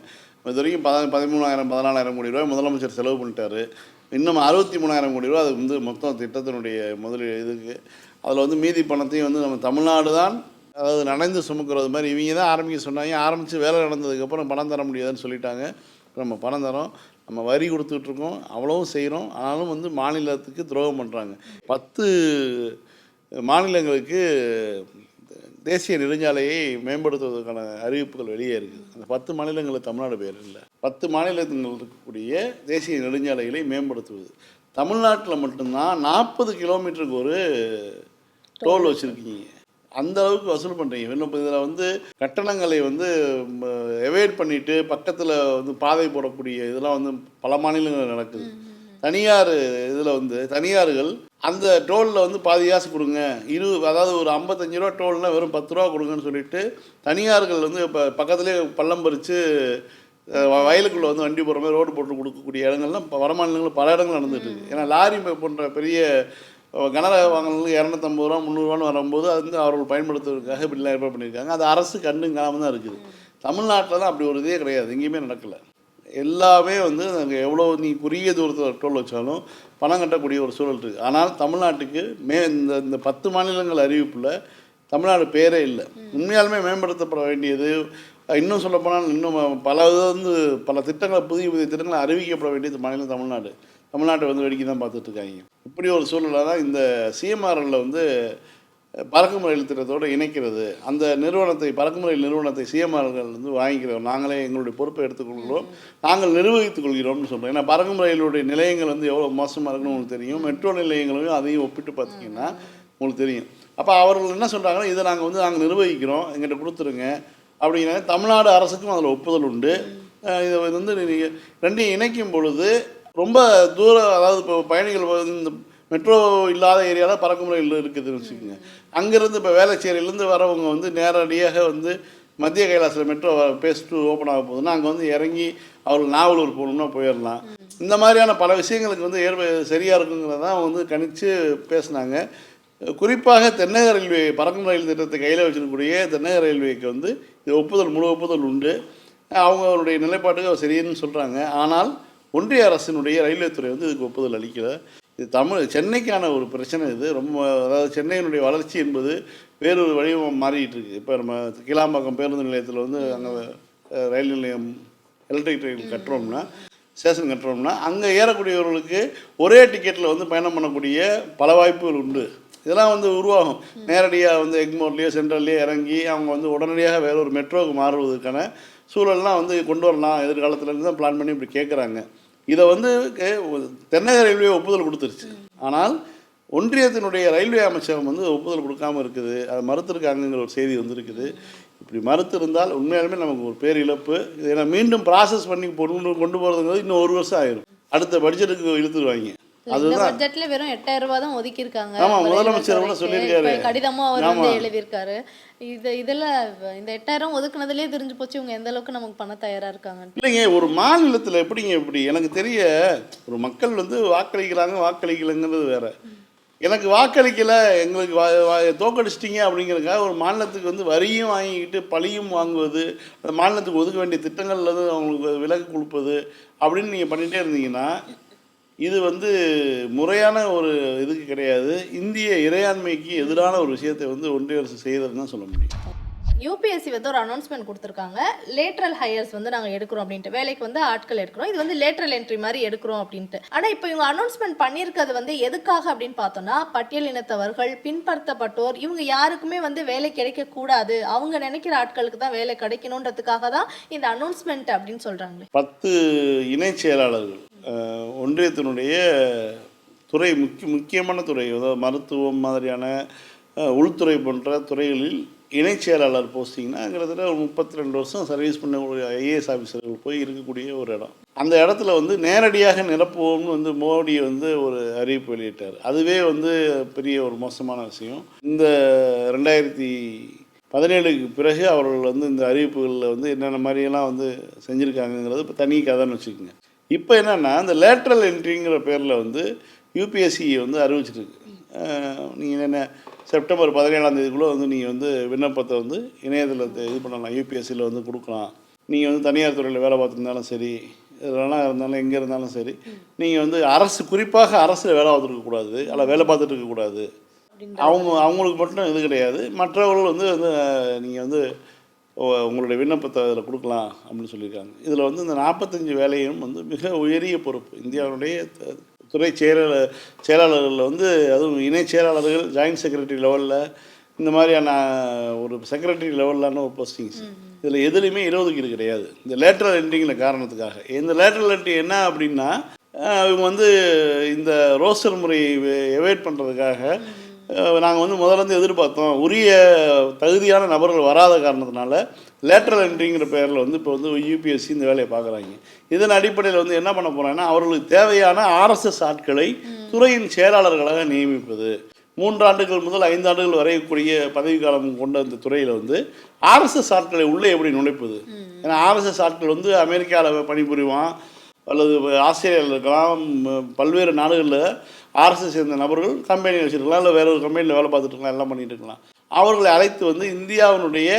இது வரைக்கும் பத பதிமூணாயிரம் பதினாலாயிரம் கோடி ரூபாய் முதலமைச்சர் செலவு பண்ணிட்டாரு. இன்னும் அறுபத்தி மூணாயிரம் கோடி ரூபா அது வந்து மொத்தம் திட்டத்தினுடைய முதலீடு இதுக்கு. அதில் வந்து மீதி பணத்தையும் வந்து நம்ம தமிழ்நாடு தான் அதாவது நனைந்து சுமக்கிறது மாதிரி இவங்க தான் ஆரம்பிக்க சொன்னாங்க. ஆரம்பித்து வேலை நடந்ததுக்கப்புறம் பணம் தர முடியாதுன்னு சொல்லிட்டாங்க. நம்ம பணம் தரோம் நம்ம வரி கொடுத்துட்ருக்கோம் அவ்வளவும் செய்கிறோம் ஆனாலும் வந்து மாநிலத்துக்கு துரோகம் பண்ணுறாங்க பத்து மாநிலங்களுக்கு தேசிய நெடுஞ்சாலையை மேம்படுத்துவதற்கான அறிவிப்புகள் வெளியே இருக்குது. அந்த பத்து மாநிலங்களில் தமிழ்நாடு பேர் இல்லை. பத்து மாநிலங்கள் இருக்கக்கூடிய தேசிய நெடுஞ்சாலைகளை மேம்படுத்துவது. தமிழ்நாட்டில் மட்டும்தான் நாற்பது கிலோமீட்டருக்கு ஒரு டோல் வச்சுருக்கீங்க. அந்த அளவுக்கு வசூல் பண்ணுறீங்க இன்னும் இதில் வந்து கட்டணங்களை வந்து எவேட் பண்ணிவிட்டு பக்கத்தில் வந்து பாதை போடக்கூடிய இதெல்லாம் வந்து பல மாநிலங்களில் நடக்குது. தனியார் இதில் வந்து தனியார்கள் அந்த டோலில் வந்து பாதி காசு கொடுங்க. இரு அதாவது ஒரு ஐம்பத்தஞ்சு ரூபா டோல்னால் வெறும் பத்து ரூபா கொடுங்கன்னு சொல்லிட்டு தனியார்கள் வந்து இப்போ பக்கத்துலேயே பள்ளம் பறித்து வயலுக்குள்ளே வந்து வண்டி போகிற மாதிரி ரோடு போட்டு கொடுக்கக்கூடிய இடங்கள்லாம் இப்போ வட மாநிலங்களில் பல இடங்கள் நடந்துட்டு இருக்கு. ஏன்னா லாரி போன்ற பெரிய கனரக வாகனங்களுக்கு இரநூத்தம்பது ரூபா முந்நூறுவான்னு வரும்போது அது வந்து அவர்கள் பயன்படுத்துவதற்காக இப்படிலாம் ஏற்பாடு பண்ணியிருக்காங்க. அது அரசு கண்ணுங்காமல் தான் இருக்குது. தமிழ்நாட்டில் தான் அப்படி ஒரு இதே கிடையாது. எங்கேயுமே நடக்கலை. எல்லாமே வந்து அங்கே எவ்வளோ நீ குறுகிய தூரத்தில் டோல் வச்சாலும் பணம் கட்டக்கூடிய ஒரு சூழல் இருக்குது ஆனால் தமிழ்நாட்டுக்கு மே இந்த இந்த பத்து மாநிலங்கள் அறிவிப்பில் தமிழ்நாடு பேரே இல்லை. உண்மையாலுமே மேம்படுத்தப்பட வேண்டியது இன்னும் சொல்லப்போனால் இன்னும் பல இது வந்து பல திட்டங்களை புதிய புதிய திட்டங்களை அறிவிக்கப்பட வேண்டியது மாநிலம் தமிழ்நாடு. தமிழ்நாட்டை வந்து வேடிக்கை தான் பார்த்துட்ருக்காங்க இப்படி ஒரு சூழலாக தான் இந்த சிஎம்ஆர்எல்ல வந்து பறக்குமுறை திட்டத்தோடு இணைக்கிறது. அந்த நிறுவனத்தை பறக்குமுறை நிறுவனத்தை சிஎம்ஆர்கள்லேருந்து வந்து வாங்கிக்கிறோம். நாங்களே எங்களுடைய பொறுப்பை எடுத்துக்கொள்கிறோம். நாங்கள் நிர்வகித்துக் கொள்கிறோம்னு சொல்கிறோம் ஏன்னா பறக்கும் நிலையங்கள் வந்து எவ்வளோ மோசமாக இருக்குன்னு உங்களுக்கு தெரியும். மெட்ரோ நிலையங்களையும் அதையும் ஒப்பிட்டு பார்த்தீங்கன்னா உங்களுக்கு தெரியும். அப்போ அவர்கள் என்ன சொல்கிறாங்கன்னா இதை நாங்கள் வந்து நாங்கள் நிர்வகிக்கிறோம். எங்கிட்ட கொடுத்துருங்க. அப்படிங்கிற தமிழ்நாடு அரசுக்கும் அதில் ஒப்புதல் உண்டு. இதை வந்து நீங்கள் ரெண்டையும் இணைக்கும் பொழுது ரொம்ப தூரம் அதாவது இப்போ பயணிகள் இந்த மெட்ரோ இல்லாத ஏரியாவில் பறக்குமுறை இருக்குதுன்னு வச்சுக்கோங்க. அங்கேருந்து இப்போ வேலைச்சேரியிலேருந்து வரவங்க வந்து நேரடியாக வந்து மத்திய கைலாசில் மெட்ரோ பேஸ் டூ ஓப்பன் ஆக போகுதுன்னா அங்கே வந்து இறங்கி அவர்கள் நாவலூர் போகணும்னா போயிடலாம். இந்த மாதிரியான பல விஷயங்களுக்கு வந்து ஏற்ப சரியாக இருக்குங்கிறதான் வந்து கணிச்சு பேசுனாங்க. குறிப்பாக தென்னக ரயில்வே பறக்கும் ரயில் திட்டத்தை கையில் வச்சிருக்கக்கூடிய தென்னக ரயில்வேக்கு வந்து இது ஒப்புதல் முழு ஒப்புதல் உண்டு. அவங்களுடைய நிலைப்பாட்டுக்கு அவர் சரின்னு சொல்கிறாங்க ஆனால் ஒன்றிய அரசினுடைய ரயில்வே துறை வந்து இதுக்கு ஒப்புதல் அளிக்கலை. இது தமிழ் சென்னைக்கான ஒரு பிரச்சனை இது. ரொம்ப அதாவது சென்னையினுடைய வளர்ச்சி என்பது வேறொரு வடிவம் மாறிக்கிட்டு இருக்கு இப்போ நம்ம கிளாம்பாக்கம் பேருந்து நிலையத்தில் வந்து அங்கே ரயில் நிலையம் எலக்ட்ரிக் ரயில் கட்டுறோம்னா ஸ்டேஷன் கட்டுறோம்னா அங்கே ஏறக்கூடியவர்களுக்கு ஒரே டிக்கெட்டில் வந்து பயணம் பண்ணக்கூடிய பல வாய்ப்புகள் உண்டு. இதெல்லாம் வந்து உருவாகும். நேரடியாக வந்து எக்மோர்லேயோ சென்ட்ரல்லையோ இறங்கி அவங்க வந்து உடனடியாக வேற ஒரு மெட்ரோவுக்கு மாறுவதற்கான சூழல்லாம் வந்து கொண்டு வரலாம். எதிர்காலத்துலேருந்து தான் பிளான் பண்ணி இப்படி கேட்குறாங்க இதை வந்து கே- தென்னக ரயில்வே ஒப்புதல் கொடுத்துருச்சு. ஆனால் ஒன்றியத்தினுடைய ரயில்வே அமைச்சகம் வந்து ஒப்புதல் கொடுக்காம இருக்குது. அதை மறுத்திருக்காங்கங்கிற ஒரு செய்தி வந்திருக்குது. இப்படி மறுத்து இருந்தால் உண்மையாலுமே நமக்கு ஒரு பேர் இழப்பு இதை நான் மீண்டும் ப்ராசஸ் பண்ணி கொண்டு கொண்டு போகிறதுங்கிறது இன்னும் ஒரு வருஷம் ஆயிரும். அடுத்த பட்ஜெட்டுக்கு இழுத்துருவாங்க. அதுதான். பட்ஜெட்ல வெறும் எட்டாயிரம் ரூபாய் தான் ஒதுக்கி இருக்காங்க ஆமா, முதலமைச்சர் கூட சொல்லியிருக்காரு. கடிதமும் அவர் வந்து. எழுதியிருக்காரு. இது இதுல இந்த எட்டாயிரம் ஒதுக்குனதுலயே தெரிஞ்சு போச்சு இவங்க எந்த அளவுக்கு நமக்கு பண்ண தயாரா இருக்காங்க. இல்லைங்க ஒரு மாநிலத்தில் எப்படிங்க இப்படி எனக்கு தெரிய ஒரு மக்கள் வந்து வாக்களிக்கிறாங்க வாக்களிக்கலைங்கிறது வேற. எனக்கு வாக்களிக்கல எங்களுக்கு தோக்கடிச்சிட்டீங்க அப்படிங்கிறதுக்காக ஒரு மாநிலத்துக்கு வந்து வரியும் வாங்கிக்கிட்டு பழியும் வாங்குவது அந்த மாநிலத்துக்கு ஒதுக்க வேண்டிய திட்டங்கள்ல இருந்து அவங்களுக்கு விலக்கு கொடுப்பது அப்படின்னு நீங்கள் பண்ணிகிட்டே இருந்தீங்கன்னா இது வந்து முறையான ஒரு இதுக்கு கிடையாது. இந்திய இறையாண்மைக்கு எதிரான ஒரு விஷயத்தை வந்து ஒன்றிய அரசு செய்கிறதுன்னு தான் சொல்ல முடியும். யூபிஎஸ்சி வந்து ஒரு அனௌன்ஸ்மெண்ட் கொடுத்துருக்காங்க. லேட்ரல் ஹையர்ஸ் வந்து நாங்கள் எடுக்கிறோம் அப்படின்ட்டு. வேலைக்கு வந்து ஆட்கள் எடுக்கிறோம். இது வந்து லேட்ரல் என்ட்ரி மாதிரி எடுக்கிறோம் அப்படின்ட்டு. ஆனால் இப்போ இவங்க அனௌன்ஸ்மெண்ட் பண்ணியிருக்கிறது வந்து எதுக்காக அப்படின்னு பார்த்தோம்னா பட்டியல் இனத்தவர்கள் பின்படுத்தப்பட்டோர் இவங்க யாருக்குமே வந்து வேலை கிடைக்கக்கூடாது. அவங்க நினைக்கிற ஆட்களுக்கு தான் வேலை கிடைக்கணுன்றதுக்காக தான் இந்த அனௌன்ஸ்மெண்ட் அப்படின்னு சொல்கிறாங்களே பத்து இணை செயலாளர்கள் ஒன்றியத்தினுடைய துறை முக்கிய முக்கியமான துறை அதாவது மருத்துவம் மாதிரியான உள்துறை போன்ற துறைகளில் இணைச் செயலாளர் போஸ்டிங்னா கிட்டத்தட்ட ஒரு முப்பத்தி ரெண்டு வருஷம் சர்வீஸ் பண்ணக்கூடிய ஐஏஎஸ் ஆஃபீஸர்கள் போய் இருக்கக்கூடிய ஒரு இடம். அந்த இடத்துல வந்து நேரடியாக நிரப்புவோம்னு வந்து மோடி வந்து ஒரு அறிவிப்பு வெளியிட்டார். அதுவே வந்து பெரிய ஒரு மோசமான விஷயம். இந்த ரெண்டாயிரத்தி பதினேழுக்கு பிறகு அவர்கள் வந்து இந்த அறிவிப்புகளில் வந்து என்னென்ன மாதிரியெல்லாம் வந்து செஞ்சுருக்காங்கங்கிறது இப்போ தனி கதைன்னு வச்சுக்கோங்க. இப்போ என்னென்னா இந்த லேட்ரல் என்ட்ரிங்கிற பேரில் வந்து யூபிஎஸ்சி வந்து அறிவிச்சிருக்கு. நீங்கள் என்ன செப்டம்பர் பதினேழாம் தேதிக்குள்ளே வந்து நீங்கள் வந்து விண்ணப்பத்தை வந்து இணையதளத்தை இது பண்ணலாம். யூபிஎஸ்சியில் வந்து கொடுக்கலாம். நீங்கள் வந்து தனியார் துறையில் வேலை பார்த்துருந்தாலும் சரி இதெல்லாம் இருந்தாலும் எங்கே இருந்தாலும் சரி நீங்கள் வந்து அரசு குறிப்பாக அரசில் வேலை பார்த்துருக்கக்கூடாது அல்ல வேலை பார்த்துட்டு இருக்கக்கூடாது அவங்க அவங்களுக்கு மட்டும் இது கிடையாது. மற்றவர்கள் வந்து வந்து நீங்கள் வந்து உங்களுடைய விண்ணப்பத்தை அதில் கொடுக்கலாம் அப்படின்னு சொல்லியிருக்காங்க. இதில் வந்து இந்த நாற்பத்தஞ்சு வேலையும் வந்து மிக உயரிய பொறுப்பு. இந்தியாவுடைய துறை செயலாளர் செயலாளர்களில் வந்து அதுவும் இணை செயலாளர்கள் ஜாயின்ட் செக்ரட்டரி லெவலில் இந்த மாதிரியான ஒரு செக்ரட்டரி லெவலிலான ஒரு போஸ்டிங்ஸ் இதில் எதுலேயுமே இடஒதுக்கீடு கிடையாது. இந்த லேட்டரல் என்ட்ரிங்கிற காரணத்துக்காக. இந்த லேட்டரல் என்ட்ரி என்ன அப்படின்னா இவங்க வந்து இந்த ரோஸ்டர் முறையை எவைட் பண்ணுறதுக்காக நாங்கள் வந்து முதல்ல இருந்து எதிர்பார்த்தோம். உரிய தகுதியான நபர்கள் வராத காரணத்தினால லேட்டரல் என்ட்ரிங்கிற பேரில் வந்து இப்போ வந்து யூபிஎஸ்சி இந்த வேலையை பார்க்குறாங்க. இதன் அடிப்படையில் வந்து என்ன பண்ண போகிறாங்கன்னா அவர்களுக்கு தேவையான ஆர்எஸ்எஸ் ஆட்களை துறையின் செயலாளர்களாக நியமிப்பது. மூன்றாண்டுகள் முதல் ஐந்தாண்டுகள் வரையக்கூடிய பதவிக்காலம் கொண்ட இந்த துறையில் வந்து ஆர்எஸ்எஸ் ஆட்களை உள்ளே எப்படி நுழைப்பது? ஏன்னா ஆர்எஸ்எஸ் ஆட்கள் வந்து அமெரிக்காவில் பணிபுரிவான் அல்லது ஆஸ்திரேலியாவில் இருக்கலாம் பல்வேறு நாடுகளில் ஆர்எஸ்எஸ் சேர்ந்த நபர்கள் கம்பெனி வச்சுருக்கலாம் இல்லை வேற ஒரு கம்பெனியில் வேலை பார்த்துட்டு இருக்கலாம் எல்லாம் பண்ணிட்டு இருக்கலாம். அவர்களை அழைத்து வந்து இந்தியாவினுடைய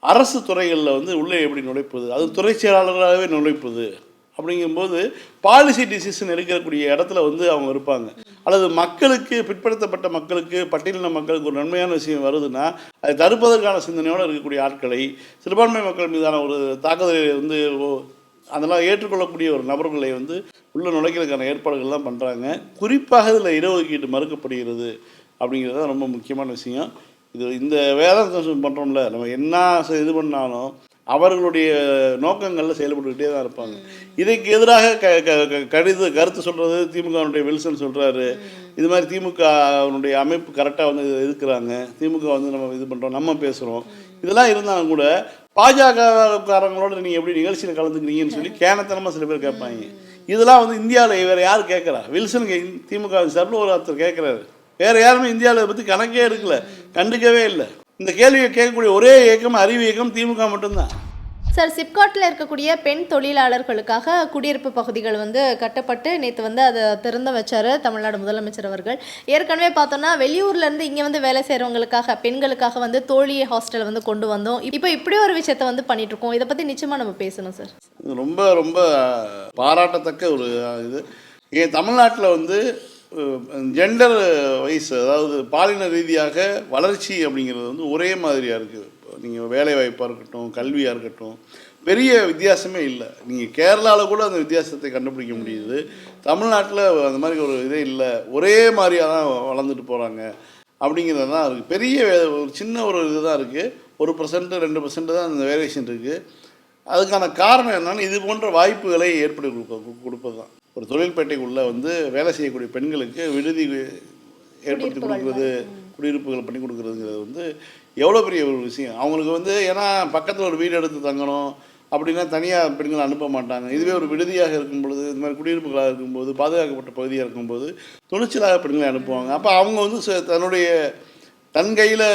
அரசு துறைகளில் வந்து உள்ளே எப்படி நுழைப்பது? அது துறை செயலாளர்களாகவே நுழைப்பது. அப்படிங்கும்போது பாலிசி டிசிஷன் எடுக்கக்கூடிய இடத்துல வந்து அவங்க இருப்பாங்க. அல்லது மக்களுக்கு பிற்படுத்தப்பட்ட மக்களுக்கு பட்டியலின மக்களுக்கு ஒரு நன்மையான விஷயம் வருதுன்னா அதை தடுப்பதற்கான சிந்தனையோடு இருக்கக்கூடிய ஆட்களை சிறுபான்மை மக்கள் மீதான ஒரு தாக்குதலை வந்து ஓ- அதெல்லாம் ஏற்றுக்கொள்ளக்கூடிய ஒரு நபர்களை வந்து உள்ள நுழைக்கிறதுக்கான ஏற்பாடுகள்லாம் பண்ணுறாங்க குறிப்பாக இதில் இடஒதுக்கீடு மறுக்கப்படுகிறது அப்படிங்கிறது தான் ரொம்ப முக்கியமான விஷயம். இது இந்த வேதாந்தம் பண்ணுறோம்ல நம்ம என்ன செ- இது பண்ணாலும் அவர்களுடைய நோக்கங்களில் செயல்பட்டுக்கிட்டே தான் இருப்பாங்க. இதுக்கு எதிராக க க க- கடித கருத்து சொல்கிறது திமுகவுடைய வில்சன் சொல்கிறாரு இது மாதிரி திமுக அவனுடைய அமைப்பு கரெக்டாக வந்து இருக்கிறாங்க. திமுக வந்து நம்ம இது பண்ணுறோம் நம்ம பேசுகிறோம் இதெல்லாம் இருந்தாலும் கூட பாஜகக்காரங்களோட நீங்கள் எப்படி நிகழ்ச்சியில் கலந்துக்கிறீங்கன்னு சொல்லி கேனத்தனமாக சில பேர் கேட்பாங்க. இதெல்லாம் வந்து இந்தியாவில் வேறு யார் கேட்குறா? வில்சன் கே- திமுக சார்பில் ஒரு ஒருத்தர் கேட்குறாரு. வேறு யாருமே இந்தியாவில் இதை பற்றி கணக்கே எடுக்கல கண்டுக்கவே இல்லை. இந்த கேள்வியை கேட்கக்கூடிய ஒரே இயக்கம் அறிவு இயக்கம் திமுக மட்டும்தான். சார் சிப்காட்டில் இருக்கக்கூடிய பெண் தொழிலாளர்களுக்காக குடியிருப்பு பகுதிகள் வந்து கட்டப்பட்டு நேற்று வந்து அதை திறந்து வச்சாரு தமிழ்நாடு முதலமைச்சர் அவர்கள். ஏற்கனவே பார்த்தோம்னா வெளியூர்ல இருந்து இங்கே வந்து வேலை செய்கிறவங்களுக்காக பெண்களுக்காக வந்து தோழி ஹாஸ்டல் வந்து கொண்டு வந்தோம். இப்போ இப்படி ஒரு விஷயத்த வந்து பண்ணிட்டு இருக்கோம். இதை பற்றி நிச்சயமாக நம்ம பேசணும் சார். ரொம்ப ரொம்ப பாராட்டத்தக்க ஒரு இது. ஏன் தமிழ்நாட்டில் வந்து ஜெண்டர் வைஸ் அதாவது பாலின ரீதியாக வளர்ச்சி அப்படிங்கிறது வந்து ஒரே மாதிரியாக இருக்குது. நீங்கள் வேலைவாய்ப்பாக இருக்கட்டும் கல்வியாக இருக்கட்டும் பெரிய வித்தியாசமே இல்லை. நீங்கள் கேரளாவில் கூட அந்த வித்தியாசத்தை கண்டுபிடிக்க முடியுது. தமிழ்நாட்டில் அந்த மாதிரி ஒரு இதே இல்லை. ஒரே மாதிரியாக தான் வளர்ந்துட்டு போகிறாங்க அப்படிங்கிறது தான் இருக்குது பெரிய வே- ஒரு சின்ன ஒரு இதுதான் இருக்குது ஒரு பர்சன்ட்டு ரெண்டு பர்சன்ட் தான் அந்த வேரியேஷன் இருக்குது அதுக்கான காரணம் என்னென்னா இது போன்ற வாய்ப்புகளை ஏற்படுத்தி கொடுக்க கொடுப்பது தான் ஒரு தொழில்பேட்டைக்குள்ளே வந்து வேலை செய்யக்கூடிய பெண்களுக்கு விடுதி ஏற்படுத்தி கொடுக்குறது குடியிருப்புகள் பண்ணி கொடுக்குறதுங்கிறது வந்து எவ்வளோ பெரிய ஒரு விஷயம். அவங்களுக்கு வந்து ஏன்னா பக்கத்தில் ஒரு வீடு எடுத்து தங்கணும் அப்படின்னா தனியாக பெண்களை அனுப்ப மாட்டாங்க. இதுவே ஒரு விடுதியாக இருக்கும் பொழுது இது மாதிரி குடியிருப்புகளாக இருக்கும்போது பாதுகாக்கப்பட்ட பகுதியாக இருக்கும்போது துணிச்சலாக பெண்களை அனுப்புவாங்க. அப்போ அவங்க வந்து தன்னுடைய தன் கையில்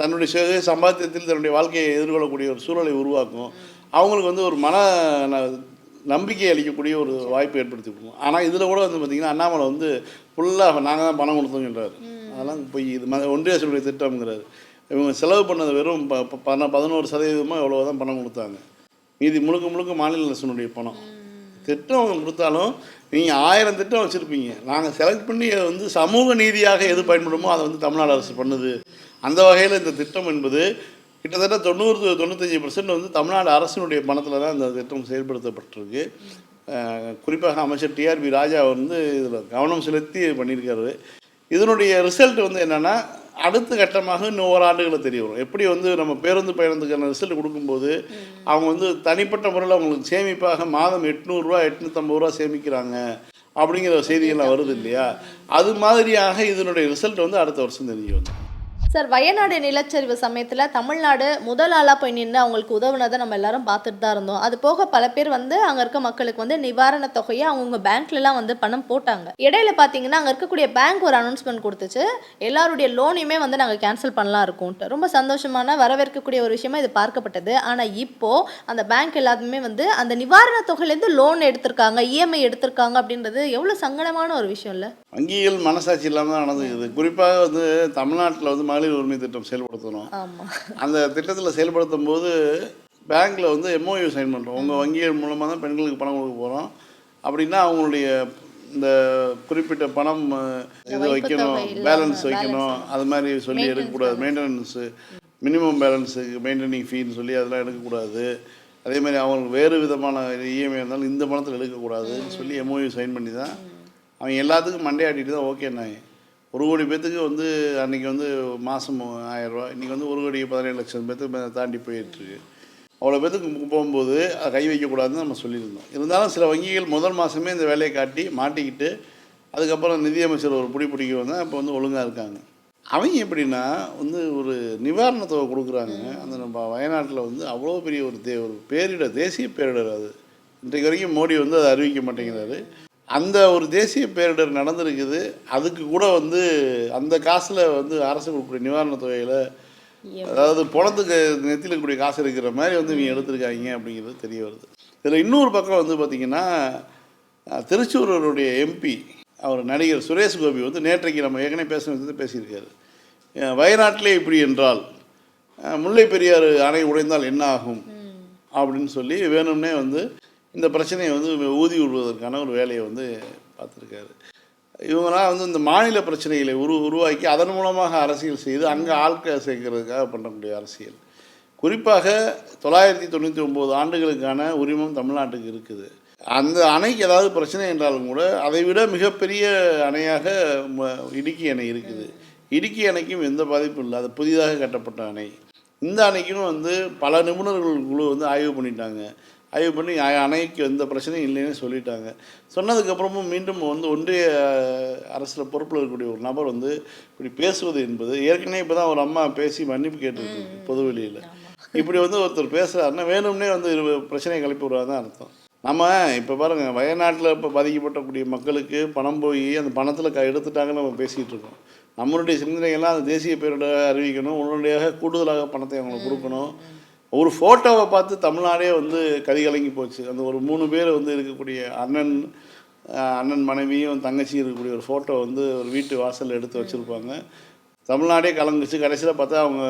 தன்னுடைய சம்பாத்தியத்தில் தன்னுடைய வாழ்க்கையை எதிர்கொள்ளக்கூடிய ஒரு சூழலை உருவாக்கும். அவங்களுக்கு வந்து ஒரு மன நம்பிக்கை அளிக்கக்கூடிய ஒரு வாய்ப்பு ஏற்படுத்தி கொடுக்கும். ஆனால் இதில் கூட வந்து பார்த்திங்கன்னா அண்ணாமலை வந்து ஃபுல்லாக நாங்கள் தான் பணம் கொடுத்தோம்னு சொல்றாரு அதெல்லாம் போய் இது ம ஒன்றிய அரசுடைய திட்டம்ங்கிறாரு. இவங்க செலவு பண்ணது வெறும் ப பதினோரு சதவீதமாக எவ்வளோ தான் பணம் கொடுத்தாங்க. மீதி முழுக்க முழுக்க மாநில அரசனுடைய பணம். திட்டம் அவங்க கொடுத்தாலும் நீங்கள் ஆயிரம் திட்டம் வச்சுருப்பீங்க. நாங்கள் செலக்ட் பண்ணி வந்து சமூக நீதியாக எது பயன்படுமோ அதை வந்து தமிழ்நாடு அரசு பண்ணுது. அந்த வகையில் இந்த திட்டம் என்பது கிட்டத்தட்ட தொண்ணூறு தொண்ணூத்தஞ்சு பர்சன்ட் வந்து தமிழ்நாடு அரசினுடைய பணத்தில் தான் இந்த திட்டம் செயல்படுத்தப்பட்டிருக்கு. குறிப்பாக அமைச்சர் டிஆர்பி ராஜா வந்து இதில் கவனம் செலுத்தி பண்ணியிருக்காரு. இதனுடைய ரிசல்ட் வந்து என்னென்னா அடுத்த கட்டமாக இன்னும் ஓராண்டுகளில் தெரிய வரும். எப்படி வந்து நம்ம பேருந்து பயணத்துக்கான ரிசல்ட் கொடுக்கும்போது அவங்க வந்து தனிப்பட்ட முறையில் அவங்களுக்கு சேமிப்பாக மாதம் எட்நூறுரூவா எட்நூற்றம்பது ரூபா சேமிக்கிறாங்க அப்படிங்கிற செய்திகள்லாம் வருது இல்லையா? அது மாதிரியாக இதனுடைய ரிசல்ட் வந்து அடுத்த வருஷம் தெரிய வந்தோம் சார் வயநாடு நிலச்சரிவு சமயத்தில் தமிழ்நாடு முதல் ஆளாக போய் நின்று அவங்களுக்கு உதவுனதை நம்ம எல்லாரும் பார்த்துட்டு தான் இருந்தோம். அது போக பல பேர் வந்து அங்கே இருக்க மக்களுக்கு வந்து நிவாரண தொகையை அவங்கவுங்க பேங்க்லலாம் வந்து பணம் போட்டாங்க. இடையில பார்த்தீங்கன்னா அங்கே இருக்கக்கூடிய பேங்க் ஒரு அனௌன்ஸ்மெண்ட் கொடுத்துச்சு. எல்லாருடைய லோனையுமே வந்து நாங்கள் கேன்சல் பண்ணலாம் இருக்கோம்ட்டு ரொம்ப சந்தோஷமான வரவேற்கக்கூடிய ஒரு விஷயமா இது பார்க்கப்பட்டது. ஆனால் இப்போ அந்த பேங்க் எல்லாத்துமே வந்து அந்த நிவாரண தொகையிலேருந்து லோன் எடுத்திருக்காங்க இஎம்ஐ எடுத்திருக்காங்க அப்படின்றது எவ்வளோ சங்கடமான ஒரு விஷயம் இல்லை வங்கிகள் மனசாட்சி இல்லாமல் தான் நடந்துக்குது. குறிப்பாக வந்து தமிழ்நாட்டில் வந்து மகளிர் உரிமை திட்டம் செயல்படுத்தணும். அந்த திட்டத்தில் செயல்படுத்தும் போது பேங்க்கில் வந்து எம்ஓயு சைன் பண்ணுறோம் உங்கள் வங்கிகள் மூலமாக தான் பெண்களுக்கு பணம் கொடுக்க போகிறோம் அப்படின்னா அவங்களுடைய இந்த குறிப்பிட்ட பணம் இது வைக்கணும் பேலன்ஸ் வைக்கணும் அது மாதிரி சொல்லி எடுக்கக்கூடாது. மெயின்டெனன்ஸு மினிமம் பேலன்ஸுக்கு மெயின்டைனிங் ஃபீன்னு சொல்லி அதெல்லாம் எடுக்கக்கூடாது. அதே மாதிரி அவங்களுக்கு வேறு விதமான இஎம்ஐ இருந்தாலும் இந்த பணத்தில் எடுக்கக்கூடாதுன்னு சொல்லி எம்ஓயு சைன் பண்ணி தான் அவங்க எல்லாத்துக்கும் மண்டையாட்டிட்டு தான் ஓகேன்னாங்க ஒரு கோடி பேத்துக்கு வந்து அன்றைக்கி வந்து மாதம் ஆயிரரூவா இன்றைக்கி வந்து ஒரு கோடி பதினேழு லட்சம் பேத்துக்கு தாண்டி போயிட்டுருக்கு. அவ்வளோ பேத்துக்கு போகும்போது அதை கை வைக்கக்கூடாதுன்னு நம்ம சொல்லியிருந்தோம். இருந்தாலும் சில வங்கிகள் முதல் மாதமே இந்த வேலையை காட்டி மாட்டிக்கிட்டு அதுக்கப்புறம் நிதியமைச்சர் ஒரு பிடி பிடிக்க வந்தால் இப்போ வந்து ஒழுங்காக இருக்காங்க. அவங்க எப்படின்னா வந்து ஒரு நிவாரணத்தை கொடுக்குறாங்க. அந்த நம்ம வயநாட்டில் வந்து அவ்வளோ பெரிய ஒரு தே ஒரு பேரிடர் தேசிய பேரிடர் அது. இன்றைக்கு வரைக்கும் மோடி வந்து அதை அறிவிக்க மாட்டேங்கிறாரு. அந்த ஒரு தேசிய பேரிடர் நடந்திருக்குது. அதுக்கு கூட வந்து அந்த காசில் வந்து அரசு கொடுக்கக்கூடிய நிவாரணத் தொகையில் அதாவது பணத்துக்கு நெத்தியில் இருக்கக்கூடிய காசு இருக்கிற மாதிரி வந்து இவங்க எடுத்திருக்காங்க அப்படிங்கிறது தெரிய வருது. இதில் இன்னொரு பக்கம் வந்து பார்த்திங்கன்னா திருச்சூரருடைய எம்பி அவர் நடிகர் சுரேஷ் கோபி வந்து நேற்றைக்கு நம்ம ஏற்கனவே பேச வந்து பேசியிருக்காரு. வயநாட்டிலே இப்படி என்றால் முல்லை பெரியாறு அணை உடைந்தால் என்ன ஆகும்? அப்படின்னு சொல்லி வேணும்னே வந்து இந்த பிரச்சனையை வந்து ஊதி விடுவதற்கான ஒரு வேலையை வந்து பார்த்துருக்காரு. இவங்களாம் வந்து இந்த மாநில பிரச்சனைகளை உரு உருவாக்கி அதன் மூலமாக அரசியல் செய்து அங்கே ஆட்கள் சேர்க்கறதுக்காக பண்ணக்கூடிய அரசியல். குறிப்பாக தொள்ளாயிரத்தி தொண்ணூற்றி ஒம்பது ஆண்டுகளுக்கான உரிமம் தமிழ்நாட்டுக்கு இருக்குது. அந்த அணைக்கு ஏதாவது பிரச்சனை என்றாலும் கூட அதை விட மிகப்பெரிய அணையாக இடுக்கி அணை இருக்குது. இடுக்கி அணைக்கும் எந்த பாதிப்பும் இல்லை. அது புதிதாக கட்டப்பட்ட அணை. இந்த அணைக்கும் வந்து பல நிபுணர்கள் குழு வந்து ஆய்வு பண்ணிட்டாங்க. ஆய்வு பண்ணி அணைக்கு எந்த பிரச்சனையும் இல்லைன்னு சொல்லிட்டாங்க. சொன்னதுக்கப்புறமும் மீண்டும் வந்து ஒன்றிய அரசில் பொறுப்பில் இருக்கக்கூடிய ஒரு நபர் வந்து இப்படி பேசுவது என்பது ஏற்கனவே இப்போ தான் ஒரு அம்மா பேசி மன்னிப்பு கேட்டுருக்கு பொதுவெளியில் இப்படி வந்து ஒருத்தர் பேசுகிறாருன்னா வேணும்னே வந்து இரு பிரச்சனையை கிளப்பி விடுவாங்க தான் அர்த்தம். நம்ம இப்போ பாருங்கள் வயநாட்டில் இப்போ பாதிக்கப்பட்டக்கூடிய மக்களுக்கு பணம் போய் அந்த பணத்தில் க எடுத்துட்டாங்கன்னு நம்ம பேசிகிட்டு இருக்கோம். நம்மளுடைய சிந்தனைகள்லாம் அந்த தேசிய பேரிடரை அறிவிக்கணும். உடனடியாக கூடுதலாக பணத்தை அவங்களுக்கு கொடுக்கணும். ஒரு ஃபோட்டோவை பார்த்து தமிழ்நாடே வந்து கதிகலங்கி போச்சு. அந்த ஒரு மூணு பேர் வந்து இருக்கக்கூடிய அண்ணன் அண்ணன் மனைவியும் தங்கச்சி இருக்கக்கூடிய ஒரு ஃபோட்டோ வந்து ஒரு வீட்டு வாசலில் எடுத்து வச்சுருப்பாங்க. தமிழ்நாடே கலங்குச்சு. கடைசியில் பார்த்தா அவங்க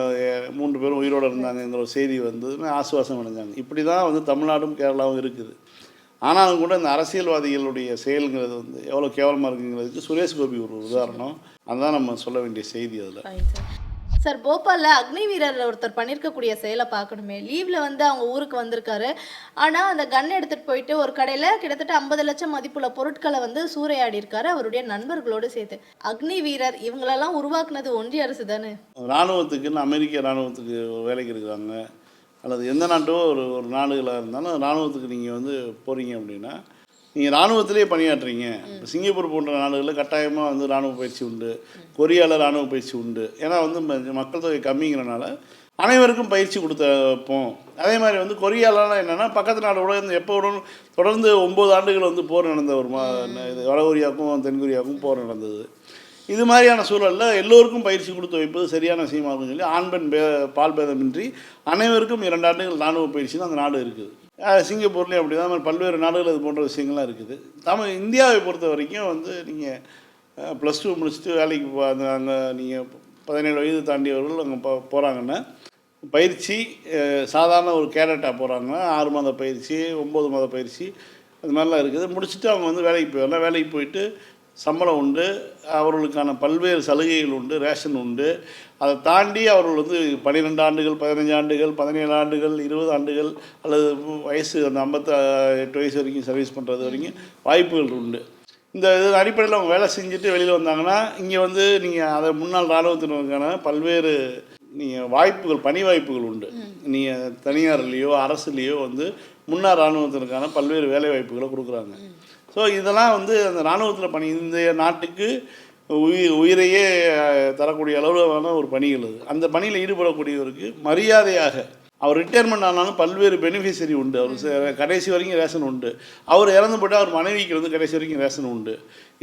மூன்று பேரும் உயிரோடு இருந்தாங்கங்கிற ஒரு செய்தி வந்து ஆசுவாசம் அடைஞ்சாங்க. இப்படி தான் வந்து தமிழ்நாடும் கேரளாவும் இருக்குது. ஆனாலும் கூட இந்த அரசியல்வாதிகளுடைய செயலுங்கிறது வந்து எவ்வளோ கேவலமாக இருக்குங்கிறதுக்கு சுரேஷ் கோபி ஒரு உதாரணம். அதுதான் நம்ம சொல்ல வேண்டிய செய்தி அதில். சார் போபாலில் அக்னி வீரர் ஒருத்தர் பண்ணியிருக்கக்கூடிய செயலை பார்க்கணுமே. லீவில் வந்து அவங்க ஊருக்கு வந்திருக்காரு. ஆனால் அந்த கன் எடுத்துகிட்டு போயிட்டு ஒரு கடையில் கிட்டத்தட்ட ஐம்பது லட்சம் மதிப்புள்ள பொருட்களை வந்து சூறையாடி இருக்காரு அவருடைய நண்பர்களோடு சேர்த்து. அக்னி வீரர் இவங்களெல்லாம் உருவாக்குனது ஒன்றிய அரசு தானே? இராணுவத்துக்குன்னு அமெரிக்க இராணுவத்துக்கு வேலைக்கு இருக்கிறாங்க அல்லது எந்த நாட்டோ ஒரு ஒரு நாடுகளாக இருந்தாலும் இராணுவத்துக்கு நீங்கள் வந்து போகிறீங்க அப்படின்னா நீங்கள் இராணுவத்திலே பணியாற்றுறீங்க. இப்போ சிங்கப்பூர் போன்ற நாடுகளில் கட்டாயமாக வந்து இராணுவ பயிற்சி உண்டு. கொரியாவில் இராணுவ பயிற்சி உண்டு. ஏன்னா வந்து ம- மக்கள் தொகை கம்மிங்கிறனால அனைவருக்கும் பயிற்சி கொடுத்தப்போம் அதே மாதிரி வந்து கொரியாலலாம் என்னென்னா பக்கத்து நாடோட இந்த எப்போ உடன் தொடர்ந்து ஒம்பது ஆண்டுகள் வந்து போர் நடந்த ஒரு மா இது வட கொரியாவுக்கும் தென் கொரியாவுக்கும் போர் நடந்தது. இது மாதிரியான சூழலில் எல்லோருக்கும் பயிற்சி கொடுத்து வைப்பது சரியான விஷயமா இருக்குன்னு சொல்லி ஆண் பெண் பே பால் பேதமின்றி அனைவருக்கும் இரண்டு ஆண்டுகள் ராணுவ பயிற்சி தான் அந்த நாடு இருக்குது. சிங்கப்பூர்லேயும் அப்படி தான் பல்வேறு நாடுகள் இது போன்ற விஷயங்கள்லாம் இருக்குது. தமிழ் இந்தியாவை பொறுத்த வரைக்கும் வந்து நீங்கள் ப்ளஸ் டூ முடிச்சுட்டு வேலைக்கு போ அந்த அங்கே நீங்கள் பதினேழு வயது தாண்டியவர்கள் அங்கே போ போகிறாங்கன்னா பயிற்சி சாதாரண ஒரு கேரட்டாக போகிறாங்கன்னா ஆறு மாத பயிற்சி ஒம்பது மாத பயிற்சி அது மாதிரிலாம் இருக்குது. முடிச்சுட்டு அவங்க வந்து வேலைக்கு போயிடலாம். வேலைக்கு போயிட்டு சம்பளம் உண்டு அவர்களுக்கான பல்வேறு சலுகைகள் உண்டு ரேஷன் உண்டு. அதை தாண்டி அவர்கள் வந்து பன்னிரெண்டு ஆண்டுகள் பதினஞ்சு ஆண்டுகள் பதினேழு ஆண்டுகள் இருபது ஆண்டுகள் அல்லது வயசு அந்த ஐம்பத்த எட்டு வயசு வரைக்கும் சர்வீஸ் பண்ணுறது வரைக்கும் வாய்ப்புகள் உண்டு. இந்த இது அடிப்படையில் அவங்க வேலை செஞ்சுட்டு வெளியில் வந்தாங்கன்னா இங்கே வந்து நீங்கள் அதை முன்னாள் இராணுவத்தினருக்கான பல்வேறு நீங்கள் வாய்ப்புகள் பணி வாய்ப்புகள் உண்டு. நீங்கள் தனியார்லேயோ அரசுலேயோ வந்து முன்னாள் இராணுவத்தினருக்கான பல்வேறு வேலை வாய்ப்புகளை கொடுக்குறாங்க. ஸோ இதெல்லாம் வந்து அந்த இராணுவத்தில் பணி இந்த நாட்டுக்கு உயிர் உயிரையே தரக்கூடிய அளவிலான ஒரு பணிகள் அது. அந்த பணியில் ஈடுபடக்கூடியவருக்கு மரியாதையாக அவர் ரிட்டையர்மெண்ட் ஆனாலும் பல்வேறு பெனிஃபிஷரி உண்டு. அவர் கடைசி வரைக்கும் ரேஷன் உண்டு. அவர் இறந்து போட்டால் அவர் மனைவிக்கு வந்து கடைசி வரைக்கும் ரேஷன் உண்டு.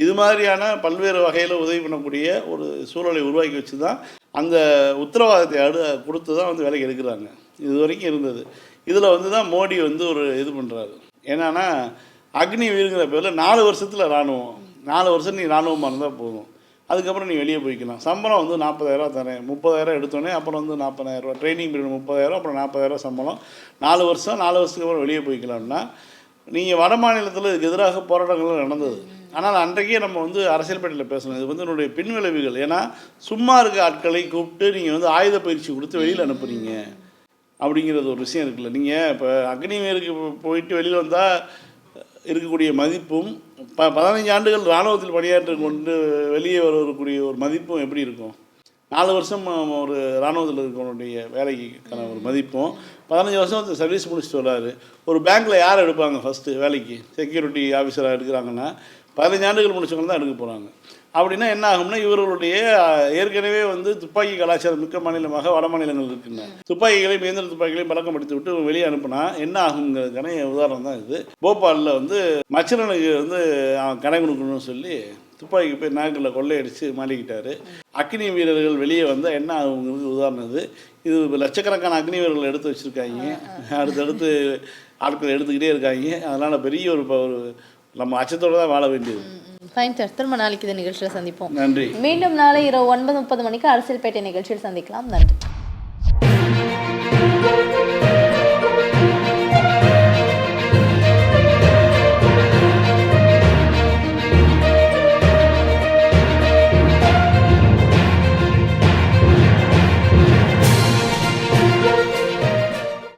இது மாதிரியான பல்வேறு வகையில் உதவி பண்ணக்கூடிய ஒரு சூழலை உருவாக்கி வச்சு தான் அந்த உத்தரவாதத்தை அடு கொடுத்து தான் வந்து வேலைக்கு எடுக்கிறாங்க. இது வரைக்கும் இருந்தது. இதில் வந்து தான் மோடி வந்து ஒரு இது பண்ணுறாரு என்னன்னா அக்னி வீருங்கிற பேரில் நாலு வருஷத்தில் இராணுவம் நாலு வருஷம் நீ இராணுவமாக இருந்தால் போதும். அதுக்கப்புறம் நீ வெளியே போய்க்கலாம். சம்பளம் வந்து நாற்பதாயிரம் தரேன். முப்பதாயிரம் எடுத்தோடனே அப்புறம் வந்து நாற்பதாயிரரூவா ட்ரைனிங் பீரியட் முப்பதாயிரம் அப்புறம் நாற்பதாயிரம் சம்பளம். நாலு வருஷம் நாலு வருஷத்துக்கு அப்புறம் வெளியே போய்க்கலாம்னா நீங்கள் வட மாநிலத்தில் இதுக்கு எதிராக போராட்டங்கள் நடந்தது. ஆனால் அன்றைக்கே நம்ம வந்து அரசியல்பேட்டையில் பேசணும் இது வந்து என்னுடைய பின்விளைவுகள். ஏன்னா சும்மா இருக்க ஆட்களை கூப்பிட்டு நீங்கள் வந்து ஆயுத பயிற்சி கொடுத்து வெளியில் அனுப்புகிறீங்க அப்படிங்கிறது ஒரு விஷயம் இருக்குல்ல. நீங்கள் இப்போ அக்னிவேருக்கு போயிட்டு வெளியில் வந்தால் இருக்கக்கூடிய மதிப்பும் ப பதினஞ்சு ஆண்டுகள் இராணுவத்தில் பணியாற்றி கொண்டு வெளியே வரக்கூடிய ஒரு மதிப்பும் எப்படி இருக்கும்? நாலு வருஷம் ஒரு இராணுவத்தில் இருக்கவனுடைய வேலைக்கான ஒரு மதிப்பும் பதினஞ்சு வருஷம் சர்வீஸ் முடிச்சுட்டு வர்றாரு. ஒரு பேங்க்கில் யார் எடுப்பாங்க ஃபஸ்ட்டு வேலைக்கு? செக்யூரிட்டி ஆஃபீஸராக எடுக்கிறாங்கன்னா பதினஞ்சு ஆண்டுகள் முடிச்சவங்க தான் எடுக்க போகிறாங்க அப்படின்னா என்ன ஆகும்னா இவர்களுடைய ஏற்கனவே வந்து துப்பாக்கி கலாச்சாரம் மிக்க மாநிலமாக வட மாநிலங்கள் இருக்குங்க துப்பாக்கிகளையும் இயந்திர துப்பாக்கிகளையும் பழக்கப்படுத்தி விட்டு வெளியே அனுப்புனா என்ன ஆகுங்கிறதுக்கான உதாரணம் தான் இது. போபாலில் வந்து மச்சரனுக்கு வந்து அவன் கடை கொடுக்கணும்னு சொல்லி துப்பாக்கி போய் நாக்கில் கொள்ளையடிச்சு மாட்டிக்கிட்டாரு. அக்னி வீரர்கள் வெளியே வந்தால் என்ன ஆகுங்கிறது உதாரணம் இது. இது லட்சக்கணக்கான அக்னி வீரர்கள் எடுத்து வச்சுருக்காங்க. அடுத்தடுத்து ஆட்கள் எடுத்துக்கிட்டே இருக்காங்க. அதனால் பெரிய ஒரு ஒரு நம்ம அச்சத்தோடு தான் வாழ வேண்டியது. ஃபைன் சார் திரும்ப நாளைக்கு இந்த நிகழ்ச்சியில் சந்திப்போம். நன்றி. மீண்டும் நாளை இரவு ஒன்பது முப்பது மணிக்கு அரசியல் பேட்டை நிகழ்ச்சியில் சந்திக்கலாம். நன்றி.